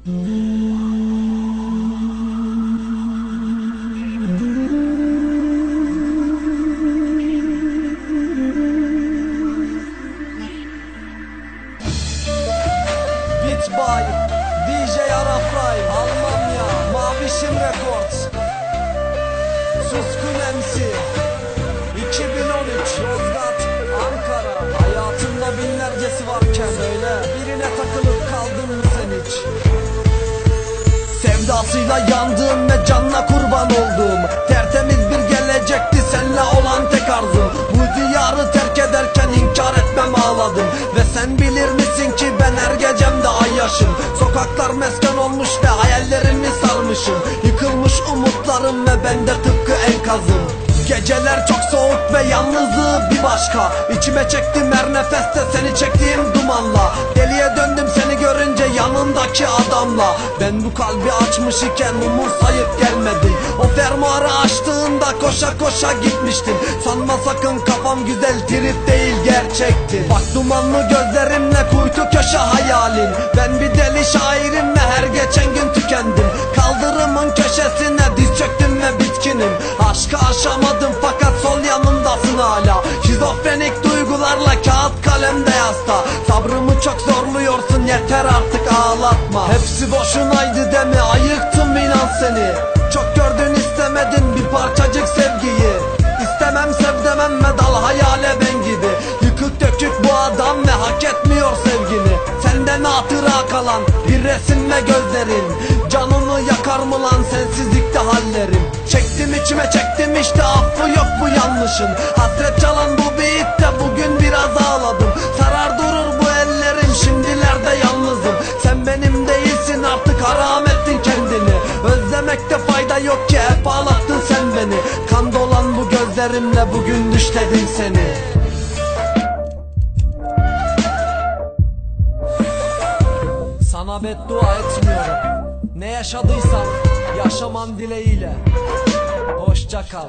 Beat by DJ Prime Almanya Mavişim Records. Suskun MC 2013 Yozgat Ankara. Hayatında binlercesi varken öyle Sevdasıyla yandığım ve canla kurban olduğum Tertemiz bir gelecekti seninle olan tek arzum. Bu diyarı terk ederken inkar etmem ağladım. Ve sen bilir misin ki ben her gecemde ay yaşım. Sokaklar mesken olmuş ve hayallerimi sarmışım. Yıkılmış umutlarım ve ben de tıpkı enkazım. Geceler çok soğuk ve yalnızlığı bir başka. İçime çektim her nefeste Ben bu kalbi açmış iken umursayıp gelmedin O fermuarı açtığında koşa koşa gitmiştin Sanma sakın kafam güzel trip değil gerçekti. Bak dumanlı gözlerimle kuytu köşe hayalin Ben bir deli şairim ve her geçen gün tükendim. Kaldırımın köşesine diz çöktüm ve bitkinim. Aşkı aşamadım fakat sol yanımdasın hala. Şizofrenik duygularla kağıt kalemde yasta. Sabrımı çok zorluyorsun yeter artık ağlatma Hepsi boşunaydı deme ayıktım inan seni. Çok gördün istemedin bir parçacık sevgiyi. İstemem sev demem ve dal hayale ben gibi Yıkık dökük bu adam ve hak etmiyor sevgini. Senden hatıra kalan bir resim ve gözlerin. Canımı yakar mı lan sensizlikte hallerim? Çektim içime çektim işte affı yok bu yanlışın. Hasret çalan bu beatte bugün biraz ağladım. Sarar durur gözlerimle bugün düşledim seni. Sana beddua etmiyorum. Ne yaşadıysan yaşaman dileğiyle. Hoşça kal